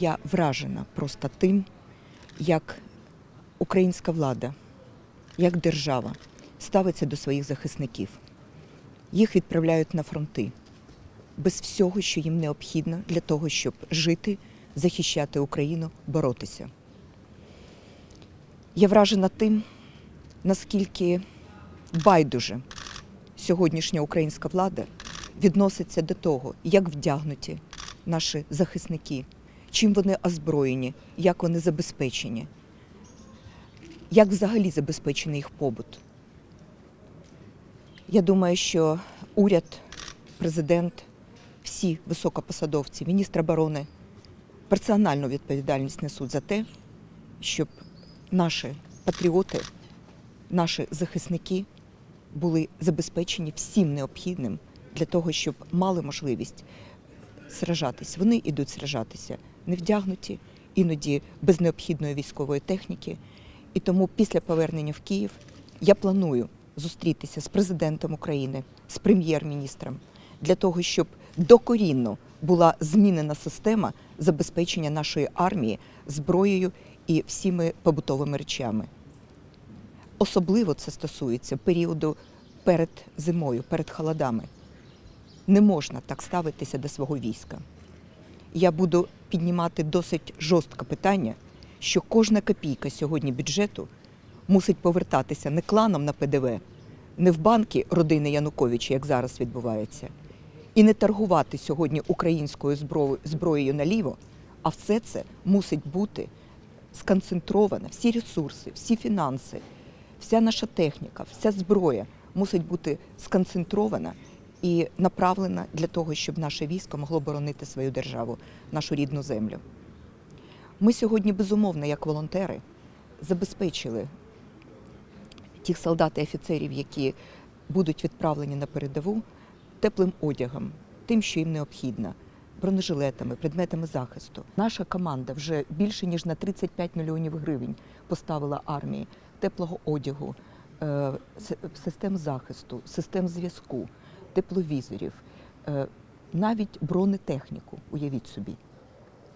Я вражена просто тим, як українська влада, як держава ставиться до своїх захисників. Їх відправляють на фронти без всього, що їм необхідно для того, щоб жити, захищати Україну, боротися. Я вражена тим, наскільки байдуже сьогоднішня українська влада відноситься до того, як вдягнуті наші захисники, чим вони озброєні, як вони забезпечені, як взагалі забезпечений їх побут. Я думаю, що уряд, президент, всі високопосадовці, міністр оборони персональну відповідальність несуть за те, щоб наші патріоти, наші захисники були забезпечені всім необхідним для того, щоб мали можливість сражатись. Вони йдуть сражатися не вдягнуті, іноді без необхідної військової техніки. І тому після повернення в Київ я планую зустрітися з президентом України, з прем'єр-міністром для того, щоб докорінно була змінена система забезпечення нашої армії зброєю і всіми побутовими речами. Особливо це стосується періоду перед зимою, перед холодами. Не можна так ставитися до свого війська. Я буду піднімати досить жорстко питання, що кожна копійка сьогодні бюджету мусить повертатися не кланом на ПДВ, не в банки родини Януковича, як зараз відбувається, і не торгувати сьогодні українською зброєю наліво, а все це мусить бути сконцентровано, всі ресурси, всі фінанси, вся наша техніка, вся зброя мусить бути сконцентрована і направлена для того, щоб наше військо могло боронити свою державу, нашу рідну землю. Ми сьогодні, безумовно, як волонтери, забезпечили тих солдат і офіцерів, які будуть відправлені на передову, теплим одягом, тим, що їм необхідно, бронежилетами, предметами захисту. Наша команда вже більше ніж на 35 мільйонів гривень поставила армії теплого одягу, е, систем захисту, систем зв'язку, тепловізорів, е, навіть бронетехніку, уявіть собі.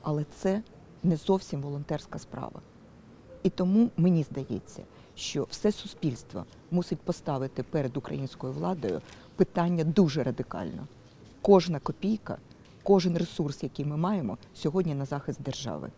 Але це не зовсім волонтерська справа. І тому мені здається, що все суспільство мусить поставити перед українською владою питання дуже радикально. Кожна копійка, кожен ресурс, який ми маємо, сьогодні на захист держави.